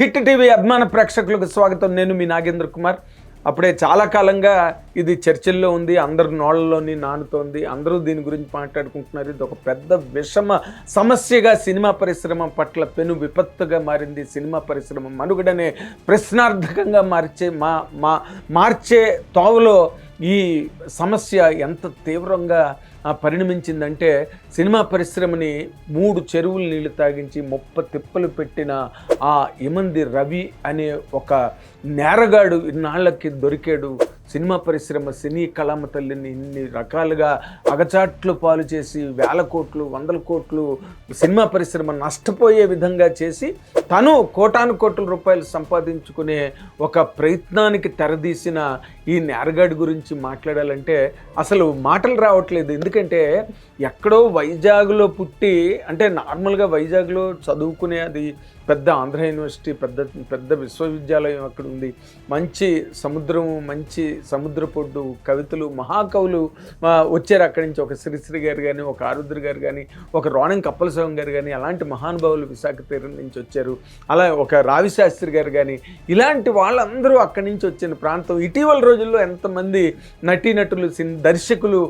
Hit TV అభిమాన ప్రేక్షకులకు స్వాగతం. నేను మీ నాగేంద్ర కుమార్. అప్పుడే చాలా కాలంగా ఇది చర్చల్లో ఉంది అందరు నోళ్ళలోని నానుతోంది అందరూ దీని గురించి మాట్లాడుకుంటున్నారు. ఇది ఒక పెద్ద విషమ సమస్యగా సినిమా పరిశ్రమ పట్ల పెను విపత్తుగా మారింది. సినిమా పరిశ్రమ మనుగడనే ప్రశ్నార్థకంగా మార్చే మా మా మార్చే తోవలో ఈ సమస్య ఎంత తీవ్రంగా పరిణమించిందంటే సినిమా పరిశ్రమని మూడు చెరువులు నీళ్ళు తాగించి ముప్ప తిప్పలు పెట్టిన ఆ ఇమంది రవి అనే ఒక నేరగాడు ఇన్నాళ్ళకి దొరికాడు. సినిమా పరిశ్రమ సినీ కళామ తల్లిని ఇన్ని రకాలుగా అగచాట్లు పాలు చేసి వేల కోట్లు వందల కోట్లు సినిమా పరిశ్రమ నష్టపోయే విధంగా చేసి తను కోటాను కోట్ల రూపాయలు సంపాదించుకునే ఒక ప్రయత్నానికి తెరదీసిన ఈ నేరగాడి గురించి మాట్లాడాలంటే అసలు మాటలు రావట్లేదు. ఎందుకంటే ఎక్కడో వైజాగ్లో పుట్టి అంటే నార్మల్గా వైజాగ్లో చదువుకునే అది పెద్ద ఆంధ్ర యూనివర్సిటీ పెద్ద పెద్ద విశ్వవిద్యాలయం అక్కడ ఉంది. మంచి సముద్రం మంచి సముద్రపొడ్డు కవితలు మహాకవులు వచ్చారు అక్కడి నుంచి. ఒక శ్రీశ్రీ గారు కానీ ఒక ఆరుద్ర గారు కానీ ఒక రోణం కప్పలస్వామి గారు కానీ అలాంటి మహానుభావులు విశాఖ తీరం నుంచి వచ్చారు. అలా ఒక రావి శాస్త్రి గారు కానీ ఇలాంటి వాళ్ళందరూ అక్కడి నుంచి వచ్చిన ప్రాంతం. ఇటీవల రోజు రోజుల్లో ఎంతమంది నటీనటులు సిన్ దర్శకులు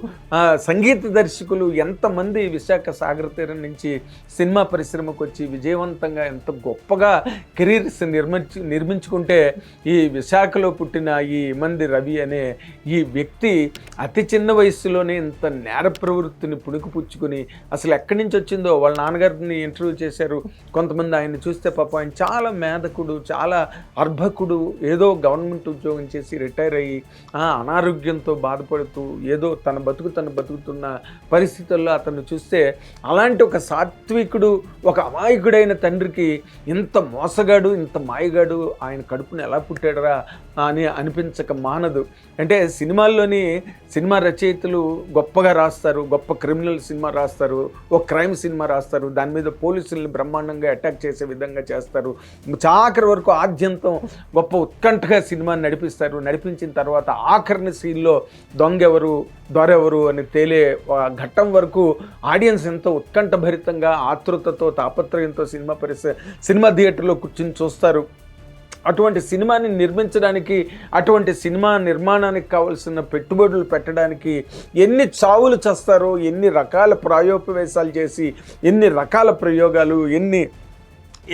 సంగీత దర్శకులు ఎంతమంది విశాఖ సాగర తీరం నుంచి సినిమా పరిశ్రమకు వచ్చి విజయవంతంగా ఎంత గొప్పగా కెరీర్స్ నిర్మించు నిర్మించుకుంటే ఈ విశాఖలో పుట్టిన ఈ మంది రవి అనే ఈ వ్యక్తి అతి చిన్న వయసులోనే ఇంత నేర ప్రవృత్తిని పుణుకుపుచ్చుకుని అసలు ఎక్కడి నుంచి వచ్చిందో వాళ్ళ నాన్నగారిని ఇంటర్వ్యూ చేశారు. కొంతమంది ఆయన చూస్తే పాప ఆయన చాలా మేధకుడు చాలా అర్భకుడు ఏదో గవర్నమెంట్ ఉద్యోగం చేసి రిటైర్ అయ్యి అనారోగ్యంతో బాధపడుతూ ఏదో తన బతుకు తను బతుకుతున్న పరిస్థితుల్లో అతను చూస్తే అలాంటి ఒక సాత్వికుడు ఒక అమాయకుడైన తండ్రికి ఇంత మోసగాడు ఇంత మాయగాడు ఆయన కడుపుని ఎలా పుట్టాడరా అని అనిపించక మానదు. అంటే సినిమాల్లోని సినిమా రచయితలు గొప్పగా రాస్తారు గొప్ప క్రిమినల్ సినిమా రాస్తారు ఒక క్రైమ్ సినిమా రాస్తారు దాని మీద పోలీసుల్ని బ్రహ్మాండంగా అటాక్ చేసే విధంగా చేస్తారు. చాకరి వరకు ఆద్యంతం గొప్ప ఉత్కంఠగా సినిమాని నడిపిస్తారు నడిపించిన తర్వాత తర్వాత ఆఖరిని సీన్లో దొంగ ఎవరు దొరెవరు అని తేలే ఘట్టం వరకు ఆడియన్స్ ఎంతో ఉత్కంఠభరితంగా ఆతృతతో తాపత్రయంతో సినిమా పరిస్థితి సినిమా థియేటర్లో కూర్చుని చూస్తారు. అటువంటి సినిమాని నిర్మించడానికి అటువంటి సినిమా నిర్మాణానికి కావలసిన పెట్టుబడులు పెట్టడానికి ఎన్ని చావులు చేస్తారో ఎన్ని రకాల ప్రాయోపవేశాలు చేసి ఎన్ని రకాల ప్రయోగాలు ఎన్ని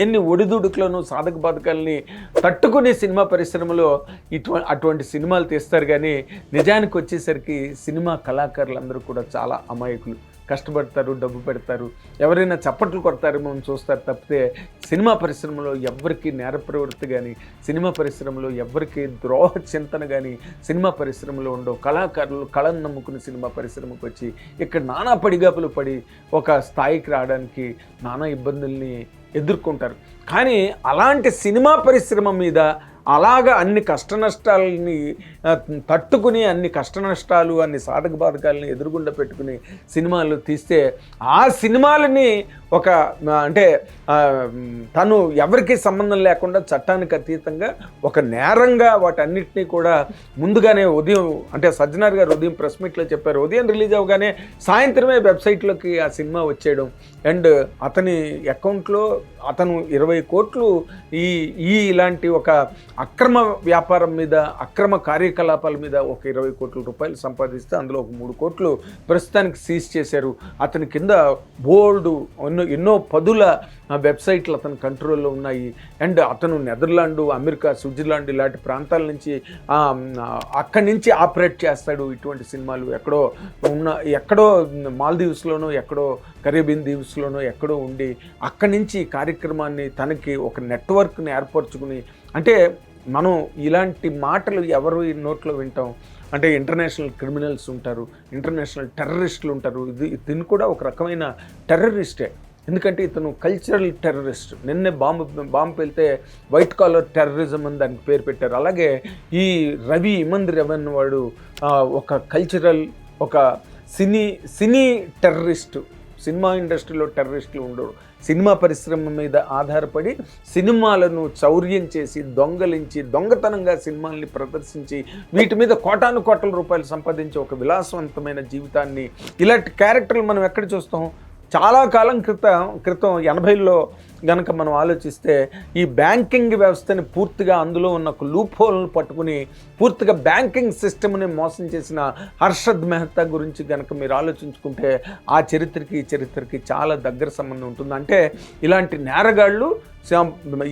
ఎన్ని ఒడిదుడుకులను సాధక బాధకాలని తట్టుకునే సినిమా పరిశ్రమలో ఇటువంటి అటువంటి సినిమాలు తీస్తారు కానీ నిజానికి వచ్చేసరికి సినిమా కళాకారులందరూ కూడా చాలా అమాయకులు. కష్టపడతారు డబ్బు పెడతారు. ఎవరైనా చప్పట్లు కొడతారు మనం చూస్తారు తప్పితే సినిమా పరిశ్రమలో ఎవరికి నేర ప్రవృత్తి కానీ సినిమా పరిశ్రమలో ఎవరికి ద్రోహ చింతన కానీ సినిమా పరిశ్రమలో ఉండవు. కళాకారులు కళను నమ్ముకుని సినిమా పరిశ్రమకు వచ్చి ఇక్కడ నానా పడిగాపులు పడి ఒక స్థాయికి రావడానికి నానా ఇబ్బందుల్ని ఎదుర్కొంటారు. కానీ అలాంటి సినిమా పరిశ్రమ మీద అలాగ అన్ని కష్ట నష్టాలని తట్టుకుని అన్ని కష్ట నష్టాలు అన్ని సాధక బాధకాలని ఎదురుగుండ పెట్టుకుని సినిమాలు తీస్తే ఆ సినిమాలని ఒక అంటే తను ఎవరికి సంబంధం లేకుండా చట్టానికి అతీతంగా ఒక నేరంగా వాటన్నిటినీ కూడా ముందుగానే ఉదయం అంటే సజ్జనార్ గారు ఉదయం ప్రెస్ మీట్లో చెప్పారు. ఉదయం రిలీజ్ అవ్వగానే సాయంత్రమే వెబ్సైట్లోకి ఆ సినిమా వచ్చేయడం. అండ్ అతని అకౌంట్లో అతను ఇరవై కోట్లు ఈ ఈ ఇలాంటి ఒక అక్రమ వ్యాపారం మీద అక్రమ కార్యకలాపాల మీద ఒక ఇరవై కోట్ల రూపాయలు సంపాదిస్తే అందులో ఒక మూడు కోట్లు ప్రస్తుతానికి సీజ్ చేశారు. అతని కింద బోల్డు ఎన్నో ఎన్నో పదుల వెబ్సైట్లు అతని కంట్రోల్లో ఉన్నాయి. అండ్ అతను నెదర్లాండ్ అమెరికా స్విట్జర్లాండ్ ఇలాంటి ప్రాంతాల నుంచి అక్కడి నుంచి ఆపరేట్ చేస్తాడు ఇటువంటి సినిమాలు. ఎక్కడో ఉన్న ఎక్కడో మాల్దీవ్స్లోనో ఎక్కడో కరేబియన్ దీవ్స్లోనో ఎక్కడో ఉండి అక్కడి నుంచి ఈ కార్యక్రమాన్ని తనకి ఒక నెట్వర్క్ని ఏర్పరచుకుని అంటే మనం ఇలాంటి మాటలు ఎవరు ఈ నోట్లో వింటాం? అంటే ఇంటర్నేషనల్ క్రిమినల్స్ ఉంటారు ఇంటర్నేషనల్ టెర్రరిస్టులు ఉంటారు. ఇది దీన్ని కూడా ఒక రకమైన టెర్రరిస్టే. ఎందుకంటే ఇతను కల్చరల్ టెర్రరిస్ట్ నిన్నే బాంబు బాంబు పెళ్తే వైట్ కాలర్ టెర్రరిజం అని దానికి పేరు పెట్టారు. అలాగే ఈ రవి ఇమంద్ రవి వాడు ఒక కల్చరల్ ఒక సినీ సినీ టెర్రరిస్ట్ సినిమా ఇండస్ట్రీలో టెర్రరిస్టులు ఉండరు. సినిమా పరిశ్రమ మీద ఆధారపడి సినిమాలను చౌర్యం చేసి దొంగలించి దొంగతనంగా సినిమాల్ని ప్రదర్శించి వీటి మీద కోటాను కోట్ల రూపాయలు సంపాదించే ఒక విలాసవంతమైన జీవితాన్ని ఇలాంటి క్యారెక్టర్లు మనం ఎక్కడ చూస్తాం? చాలా కాలం క్రితం క్రితం ఎనభైలో గనక మనం ఆలోచిస్తే ఈ బ్యాంకింగ్ వ్యవస్థని పూర్తిగా అందులో ఉన్న ఒక లూప్ పట్టుకుని పూర్తిగా బ్యాంకింగ్ సిస్టమ్ని మోసం చేసిన హర్షద్ మెహతా గురించి గనక మీరు ఆలోచించుకుంటే ఆ చరిత్రకి ఈ చరిత్రకి చాలా దగ్గర సంబంధం ఉంటుంది. అంటే ఇలాంటి నేరగాళ్ళు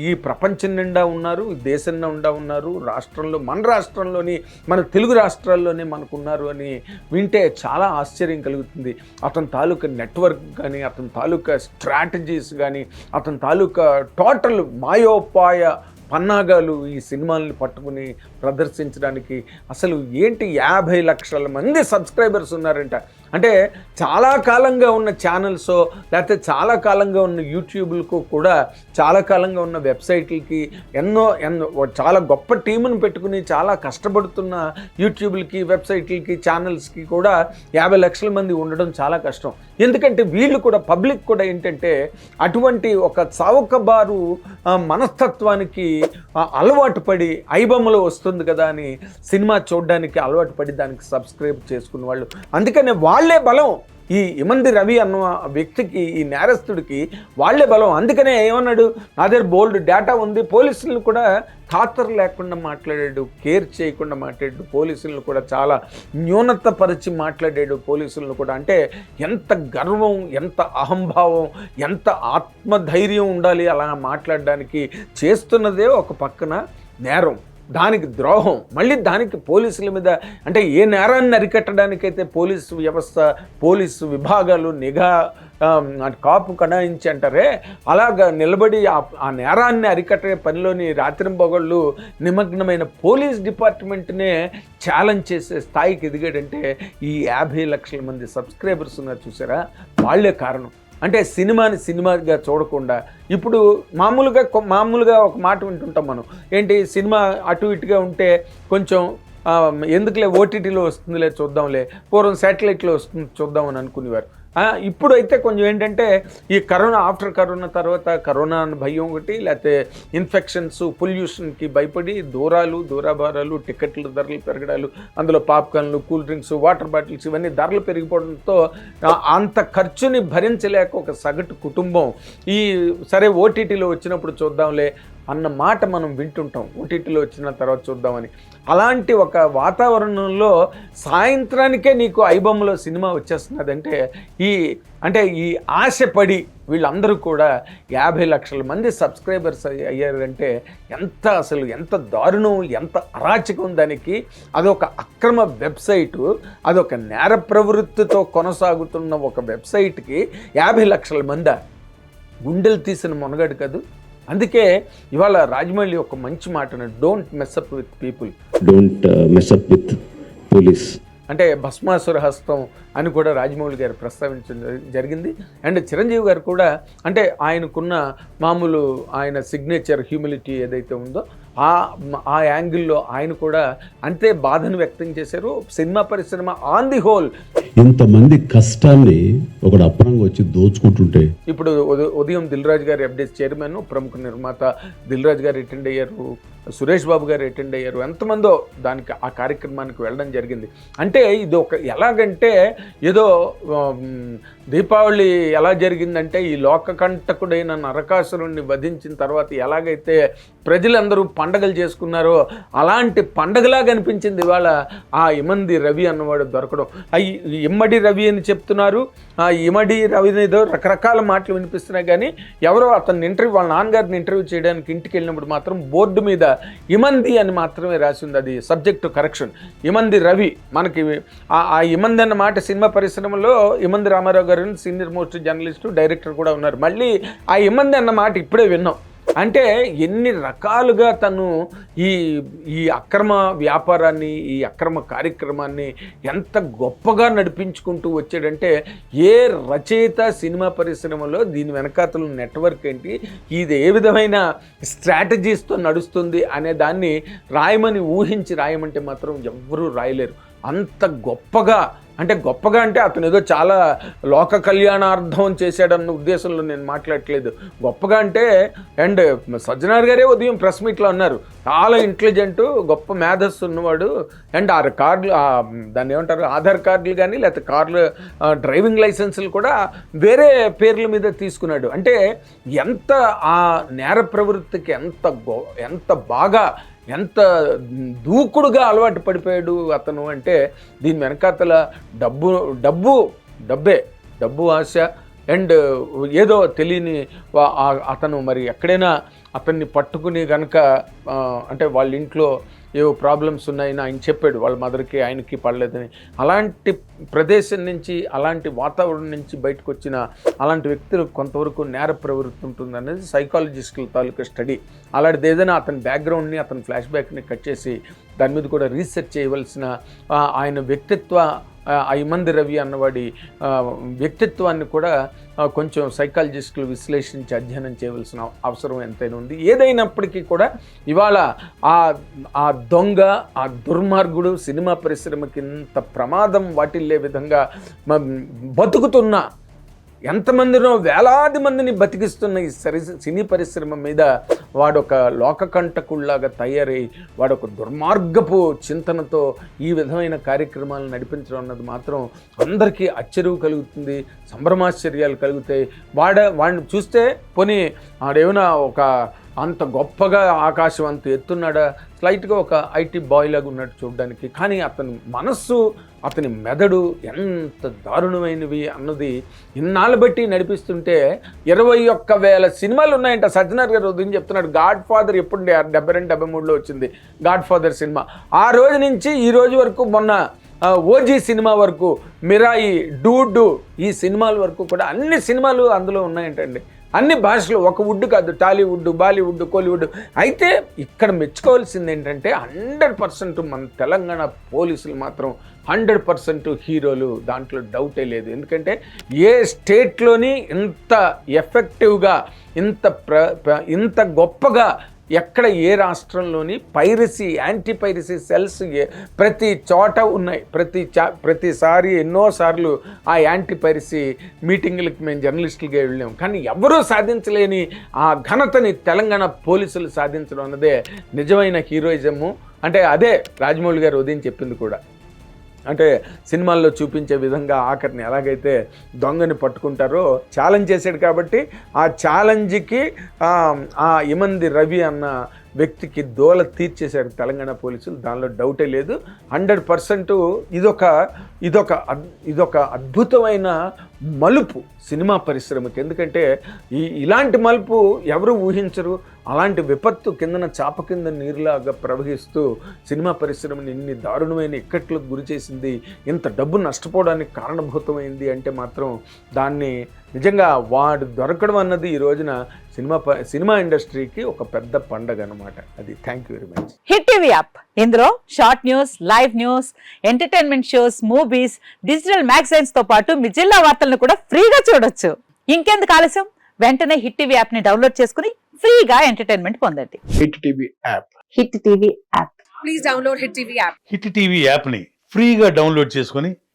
ఈ ప్రపంచం నిండా ఉన్నారు దేశం నిండా ఉన్నారు రాష్ట్రంలో మన రాష్ట్రంలోని మన తెలుగు రాష్ట్రాల్లోనే మనకు ఉన్నారు అని వింటే చాలా ఆశ్చర్యం కలుగుతుంది. అతని తాలూకా నెట్వర్క్ కానీ అతని తాలూకా స్ట్రాటజీస్ కానీ అతని తాలూకా టోటల్ మాయోపాయ పన్నాగాలు ఈ సినిమాల్ని పట్టుకుని ప్రదర్శించడానికి. అసలు ఏంటి యాభై లక్షల మంది సబ్స్క్రైబర్స్ ఉన్నారంట. అంటే చాలా కాలంగా ఉన్న ఛానల్స్ లేకపోతే చాలా కాలంగా ఉన్న యూట్యూబ్లకు కూడా చాలా కాలంగా ఉన్న వెబ్సైట్లకి ఎన్నో ఎన్నో చాలా గొప్ప టీమును పెట్టుకుని చాలా కష్టపడుతున్న యూట్యూబ్లకి వెబ్సైట్లకి ఛానల్స్కి కూడా యాభై లక్షల మంది ఉండడం చాలా కష్టం. ఎందుకంటే వీళ్ళు కూడా పబ్లిక్ కూడా ఏంటంటే అటువంటి ఒక చౌకబారు మనస్తత్వానికి అలవాటు పడి ఐబొమ్మలు వస్తుంది కదా అని సినిమా చూడడానికి అలవాటు పడి దానికి సబ్స్క్రైబ్ చేసుకున్న వాళ్ళు. అందుకనే వాళ్ళు బలం. ఈ ఇమంది రవి అన్న వ్యక్తికి ఈ నేరస్తుడికి వాళ్ళే బలం. అందుకనే ఏమన్నాడు? నా దగ్గర బోల్డ్ డేటా ఉంది. పోలీసులను కూడా ఖాతరు లేకుండా మాట్లాడాడు కేర్ చేయకుండా మాట్లాడాడు పోలీసులను కూడా చాలా న్యూనతపరిచి మాట్లాడాడు పోలీసులను కూడా. అంటే ఎంత గర్వం ఎంత అహంభావం ఎంత ఆత్మధైర్యం ఉండాలి అలా మాట్లాడడానికి చేస్తున్నదే ఒక పక్కన నేరం. దానికి ద్రోహం. మళ్ళీ దానికి పోలీసుల మీద అంటే ఏ నేరాన్ని అరికట్టడానికైతే పోలీసు వ్యవస్థ పోలీసు విభాగాలు నిఘా కాపు కడాయించి అంటారే అలాగా నిలబడి ఆ- ఆ నేరాన్ని అరికట్టే పనిలోని రాత్రింబొగళ్ళు నిమగ్నమైన పోలీస్ డిపార్ట్మెంట్నే ఛాలెంజ్ చేసే స్థాయికి ఎదిగాడంటే ఈ యాభై లక్షల మంది సబ్స్క్రైబర్స్ ఉన్నారు చూసారా? వాళ్ళే కారణం. అంటే సినిమాని సినిమాగా చూడకుండా ఇప్పుడు మామూలుగా కొ- మామూలుగా ఒక మాట వింటుంటాం మనం. ఏంటి సినిమా అటు ఇటుగా ఉంటే కొంచెం ఎందుకులే ఓటీటీలో వస్తుందిలే చూద్దాంలే పూర్వం శాటిలైట్లో వస్తుంది చూద్దామని అనుకునేవారు. ఇప్పుడు అయితే కొంచెం ఏంటంటే ఈ కరోనా ఆఫ్టర్ కరోనా తర్వాత కరోనా భయం ఒకటి లేకపోతే ఇన్ఫెక్షన్స్ పొల్యూషన్కి భయపడి దూరాలు దూరాభారాలు టికెట్ల ధరలు పెరగడాలు అందులో పాప్కార్న్లు కూల్ డ్రింక్స్ వాటర్ బాటిల్స్ ఇవన్నీ ధరలు పెరిగిపోవడంతో అంత ఖర్చుని భరించలేక ఒక సగటు కుటుంబం ఈ సరే ఓటీటీలో వచ్చినప్పుడు చూద్దాంలే అన్న మాట మనం వింటుంటాం. ఓటీటీలో వచ్చిన తర్వాత చూద్దామని. అలాంటి ఒక వాతావరణంలో సాయంత్రానికే నీకు ఐబొమ్మలో సినిమా వచ్చేస్తున్నదంటే ఈ అంటే ఈ ఆశపడి వీళ్ళందరూ కూడా యాభై లక్షల మంది సబ్స్క్రైబర్స్ అయ్యారంటే ఎంత అసలు ఎంత దారుణం ఎంత అరాచకం దానికి. అదొక అక్రమ వెబ్సైటు అదొక నేర ప్రవృత్తితో కొనసాగుతున్న ఒక వెబ్సైట్కి యాభై లక్షల మంది? గుండెలు తీసిన మునగాడు కాదు. అందుకే ఇవాళ రాజమౌళి ఒక మంచి మాట don't mess up with people mess up with police. అంటే భస్మాసుర హస్తం అని కూడా రాజమౌళి గారు ప్రస్తావించడం జరి- జరిగింది. అండ్ చిరంజీవి గారు కూడా అంటే ఆయనకున్న మామూలు ఆయన సిగ్నేచర్ హ్యూమిలిటీ ఏదైతే ఉందో ఆ ఆ యాంగిల్లో ఆయన కూడా అంతే బాధను వ్యక్తం చేశారు. సినిమా పరిశ్రమ ఆన్ ది హోల్ ఇంతమంది కష్టాన్ని ఒకడు అప్పనంగా వచ్చి దోచుకుంటుంటే ఇప్పుడు ఉద- ఉదయం దిల్ రాజు గారు ఎఫ్డీఎస్ చైర్మన్ ప్రముఖ నిర్మాత దిల్ రాజు గారు అటెండ్ అయ్యారు. సురేష్ బాబు గారు అటెండ్ అయ్యారు. ఎంతమందో దానికి ఆ కార్యక్రమానికి వెళ్ళడం జరిగింది. అంటే ఇది ఒక ఎలాగంటే ఏదో దీపావళి ఎలా జరిగిందంటే ఈ లోకకంటకుడైన నరకాసురుణ్ణి వధించిన తర్వాత ఎలాగైతే ప్రజలందరూ పండగలు చేసుకున్నారో అలాంటి పండగలాగా అనిపించింది ఇవాళ ఆ ఇమంది రవి అన్నవాడు దొరకడం. ఆ ఇమ్మడి రవి అని చెప్తున్నారు. ఆ ఇమడి రవి ఏదో రకరకాల మాటలు వినిపిస్తున్నాయి కానీ ఎవరో అతన్ని ఇంటర్వ్యూ వాళ్ళ నాన్నగారిని ఇంటర్వ్యూ చేయడానికి ఇంటికి వెళ్ళినప్పుడు మాత్రం బోర్డు మీద ఇమంది అని మాత్రమే రాసింది అది సబ్జెక్ట్ కరెక్షన్. ఇమంది రవి మనకి ఆ- ఆ ఇమంది అన్న మాట సినిమా పరిశ్రమలో ఇమంది రామారావు గారు సీనియర్ మోస్ట్ జర్నలిస్టు డైరెక్టర్ కూడా ఉన్నారు. మళ్ళీ ఆ ఇమ్మంది అన్న మాట ఇప్పుడే విన్నాం. అంటే ఎన్ని రకాలుగా తను ఈ ఈ అక్రమ వ్యాపారాన్ని ఈ అక్రమ కార్యక్రమాన్ని ఎంత గొప్పగా నడిపించుకుంటూ వచ్చాడంటే ఏ రచయిత సినిమా పరిశ్రమలో దీని వెనకాతల నెట్వర్క్ ఏంటి ఇది ఏ విధమైన స్ట్రాటజీస్తో నడుస్తుంది అనే దాన్ని రాయమని ఊహించి రాయమంటే మాత్రం ఎవ్వరూ రాయలేరు. అంత గొప్పగా అంటే గొప్పగా అంటే అతను ఏదో చాలా లోక కళ్యాణార్థం చేశాడన్న ఉద్దేశంలో నేను మాట్లాడట్లేదు. గొప్పగా అంటే అండ్ సజ్జనార్ గారే ఉదయం ప్రెస్ మీట్లో అన్నారు చాలా ఇంటెలిజెంట్ గొప్ప మేధస్సు ఉన్నవాడు అండ్ ఆ కార్డులు దాన్ని ఏమంటారు ఆధార్ కార్డులు కానీ లేకపోతే కార్లు డ్రైవింగ్ లైసెన్సులు కూడా వేరే పేర్ల మీద తీసుకున్నాడు. అంటే ఎంత ఆ నేర ప్రవృత్తికి ఎంత గో ఎంత బాగా ఎంత దూకుడుగా అలవాటు పడిపోయాడు అతను అంటే దీని వెనకాతల డబ్బు డబ్బు డబ్బే డబ్బు ఆశ అండ్ ఏదో తెలియని అతను మరి ఎక్కడైనా అతన్ని పట్టుకుని కనుక అంటే వాళ్ళ ఇంట్లో ఏవో ప్రాబ్లమ్స్ ఉన్నాయని ఆయన చెప్పాడు వాళ్ళ మదర్కి ఆయనకి పడలేదని. అలాంటి ప్రదేశం నుంచి అలాంటి వాతావరణం నుంచి బయటకు వచ్చిన అలాంటి వ్యక్తులు కొంతవరకు నేర ప్రవృత్తి ఉంటుంది అనేది సైకాలజిస్టుల తాలూకా స్టడీ అలాంటిది ఏదైనా అతని బ్యాక్గ్రౌండ్ని అతని ఫ్లాష్ బ్యాక్ని కట్ చేసి దాని మీద కూడా రీసెర్చ్ చేయవలసిన ఆయన వ్యక్తిత్వ ఐమంది రవి అన్నవాడి వ్యక్తిత్వాన్ని కూడా కొంచెం సైకాలజిస్టులు విశ్లేషించి అధ్యయనం చేయవలసిన అవసరం ఎంతైనా ఉంది. ఏదైనప్పటికీ కూడా ఇవాళ ఆ ఆ దొంగ ఆ దుర్మార్గుడు సినిమా పరిశ్రమకి ఇంత ప్రమాదం వాటిల్లే విధంగా బతుకుతున్న ఎంతమందినో వేలాది మందిని బతికిస్తున్న ఈ సరి సినీ పరిశ్రమ మీద వాడొక లోకకంటకుళ్ళాగా తయారై వాడొక దుర్మార్గపు చింతనతో ఈ విధమైన కార్యక్రమాలు నడిపించడం అన్నది మాత్రం అందరికీ ఆశ్చర్యం కలుగుతుంది సంభ్రమాశ్చర్యాలు కలుగుతాయి. వాడ వాడిని చూస్తే పోనీ ఆడేమైనా ఒక అంత గొప్పగా ఆకాశం అంత ఎత్తున్నాడా? స్లైట్గా ఒక ఐటీ బాయ్ లాగా ఉన్నట్టు చూడడానికి. కానీ అతని మనస్సు అతని మెదడు ఎంత దారుణమైనవి అన్నది ఇన్నాళ్ళు బట్టి నడిపిస్తుంటే ఇరవై ఒక్క వేల సినిమాలు ఉన్నాయంట. సజ్జనార్ గారు ఉదయం చెప్తున్నాడు గాడ్ ఫాదర్ ఎప్పుడు డెబ్బై రెండు డెబ్బై మూడులో వచ్చింది. గాడ్ ఫాదర్ సినిమా. ఆ రోజు నుంచి ఈ రోజు వరకు మొన్న ఓజీ సినిమా వరకు మిరాయి డూడు ఈ సినిమాల వరకు కూడా అన్ని సినిమాలు అందులో ఉన్నాయంటండి. అన్ని భాషలు ఒక వుడ్ కాదు టాలీవుడ్ బాలీవుడ్ కోలీవుడ్. అయితే ఇక్కడ మెచ్చుకోవాల్సింది ఏంటంటే హండ్రెడ్ పర్సెంట్ మన తెలంగాణ పోలీసులు మాత్రం హండ్రెడ్ పర్సెంట్ హీరోలు దాంట్లో డౌటే లేదు. ఎందుకంటే ఏ స్టేట్లోని ఇంత ఎఫెక్టివ్గా ఇంత ప్ర ప్ర- ఇంత గొప్పగా ఎక్కడ ఏ రాష్ట్రంలోని పైరసీ యాంటీ పైరసీ సెల్స్ ప్రతి చోట ఉన్నాయి. ప్రతి చా ప్రతిసారి ఎన్నోసార్లు ఆ యాంటీ పైరసీ మీటింగులకి మేము జర్నలిస్టులుగా వెళ్ళాం. కానీ ఎవరూ సాధించలేని ఆ ఘనతని తెలంగాణ పోలీసులు సాధించడం అన్నదే నిజమైన హీరోయిజము. అంటే అదే రాజమౌళి గారు ఉదయం చెప్పింది కూడా. అంటే సినిమాల్లో చూపించే విధంగా ఆఖరిని ఎలాగైతే దొంగని పట్టుకుంటారో ఛాలెంజ్ చేశాడు కాబట్టి ఆ ఛాలెంజ్కి ఆ ఇమంది రవి అన్న వ్యక్తికి దోల తీర్చేశారు తెలంగాణ పోలీసులు. దానిలో డౌటే లేదు. హండ్రెడ్ పర్సెంట్ ఇదొక ఇదొక అద్- ఇదొక అద్భుతమైన మలుపు సినిమా పరిశ్రమకి. ఎందుకంటే ఈ ఇలాంటి మలుపు ఎవరు ఊహించరు. అలాంటి విపత్తు కిందన చాప కింద నీరులాగా ప్రవహిస్తూ సినిమా పరిశ్రమని ఇన్ని దారుణమైన ఇక్కట్లకు గురి చేసింది ఇంత డబ్బు నష్టపోవడానికి కారణభూతమైంది అంటే మాత్రం దాన్ని నిజంగా వాడు దొరకడం అన్నది ఈ రోజున సినిమా ప- సినిమా ఇండస్ట్రీకి ఒక పెద్ద పండగ అనమాట అది thank you very much hit TV app. ఇందులో short news live news entertainment shows movies digital మ్యాగజైన్స్తో పాటు మీ జిల్లా వార్తలను కూడా ఫ్రీగా చూడొచ్చు. ఇంకెందుకు ఆలస్యం? వెంటనే హిట్ టీవీ యాప్ని డౌన్లోడ్ చేసుకుని ఫ్రీగా ఎంటర్టైన్మెంట్ పొందండి. Hit TV app. Hit TV app. Please download Hit TV app. Hit TV యాప్ని ఫ్రీగా డౌన్లోడ్ చేసుకొని